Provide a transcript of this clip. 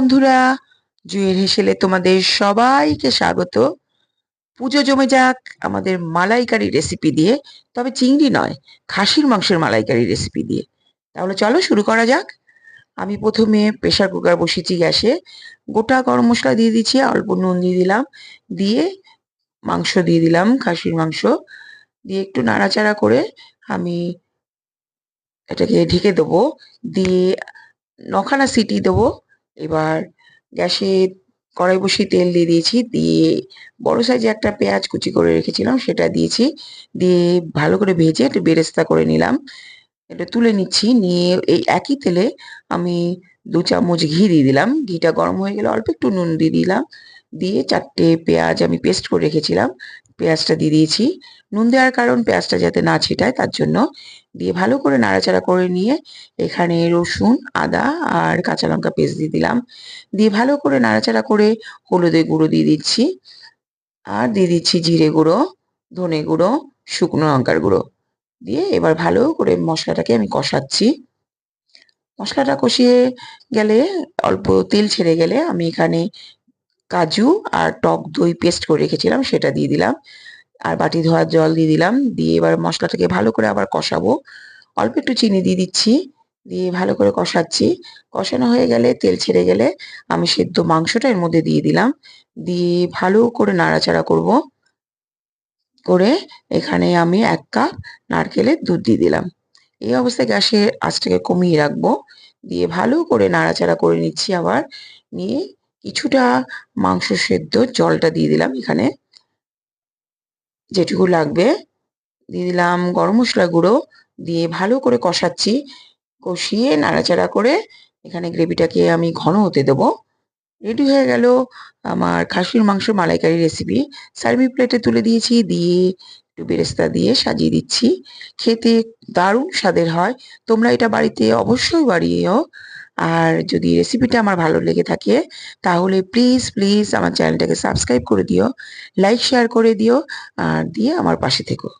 বন্ধুরা জুয়ের হেসেলে তোমাদের সবাইকে স্বাগত। পুজো জমে যাক আমাদের মালাইকারি রেসিপি দিয়ে, তবে চিংড়ি নয়, খাসির মাংসের মালাইকারি রেসিপি দিয়ে। তাহলে চলো শুরু করা যাক। আমি প্রথমে প্রেশার কুকার বসিয়েছি গ্যাসে, গোটা গরম মশলা দিয়ে দিচ্ছি অল্প নুন দিয়ে দিলাম, দিয়ে মাংস দিয়ে দিলাম, খাসির মাংস। দিয়ে একটু নাড়াচাড়া করে আমি এটাকে ঢেকে দেবো, দিয়ে নখানা সিটি দেবো এবার গ্যাসে কড়াই বসিয়ে তেল দিয়ে দিয়েছি। দিয়ে বড় সাইজে একটা পেঁয়াজ কুচি করে রেখেছিলাম, সেটা দিয়েছি। দিয়ে ভালো করে ভেজে একটু বেরেস্তা করে নিলাম। এটা তুলে নিচ্ছি, নিয়ে এই একই তেলে আমি দু চামচ ঘি দিয়ে দিলাম। ঘিটা গরম হয়ে গেলে অল্প একটু নুন দিয়ে দিলাম। দিয়ে চারটে পেঁয়াজ আমি পেস্ট করে রেখেছিলাম। পেঁয়াজটা দিয়ে দিয়েছি। নুন দেওয়ার কারণ পেঁয়াজটা যাতে না ছিটায়, তার জন্য দিয়ে ভালো করে নাড়াচাড়া করে নিয়ে এখানে রসুন, আদা আর কাঁচা লঙ্কা পেস্ট দিয়ে দিলাম। দিয়ে ভালো করে নাড়াচাড়া করে হলুদের গুঁড়ো দিয়ে দিচ্ছি। আর দিয়ে দিচ্ছি জিরে গুঁড়ো, ধনে গুঁড়ো, শুকনো লঙ্কার গুঁড়ো। দিয়ে এবার ভালো করে মশলাটাকে আমি কষাচ্ছি। মশলাটা কষিয়ে গেলে অল্প তেল ছেড়ে গেলে আমি এখানে কাজু আর টক দই পেস্ট করে রেখেছিলাম, সেটা দিয়ে দিলাম। আর বাটি ধোয়ার জল দিয়ে দিলাম, দিয়ে এবার মশলাটাকে ভালো করে আবার কষাবো। অল্প একটু চিনি দিয়ে দিচ্ছি, দিয়ে ভালো করে কষাচ্ছি। কষানো হয়ে গেলে, তেল ছেড়ে গেলে আমি সেদ্ধ মাংসটা এর মধ্যে দিয়ে দিলাম। দিয়ে ভালো করে নাড়াচাড়া করব। করে এখানে আমি এক কাপ নারকেলের দুধ দিয়ে দিলাম। এই অবস্থায় গ্যাসের আঁচটাকে কমিয়ে রাখব। দিয়ে ভালো করে নাড়াচাড়া করে নিচ্ছি আবার। নিয়ে কিছুটা মাংস সেদ্ধ জলটা দিয়ে দিলাম এখানে। যেটুকু লাগবে দিয়ে দিলাম গরম মশলা গুঁড়ো দিয়ে ভালো করে কষাচ্ছি। কষিয়ে নাড়াচাড়া করে এখানে গ্রেভিটাকে আমি ঘন হতে দেবো। রেডি হয়ে গেল আমার খাসির মাংস মালাইকারি রেসিপি। সার্ভিং প্লেটে তুলে দিয়েছি, দিয়ে একটু বেরেস্তা দিয়ে সাজিয়ে দিচ্ছি। খেতে দারুণ স্বাদের হয়। তোমরা এটা বাড়িতে অবশ্যই বাড়িয়েও আর যদি রেসিপিটা আমার ভালো লেগে থাকে, তাহলে প্লিজ প্লিজ আমার চ্যানেলটাকে সাবস্ক্রাইব করে দিও লাইক শেয়ার করে দিও, আর দিয়ে আমার পাশে থেকো।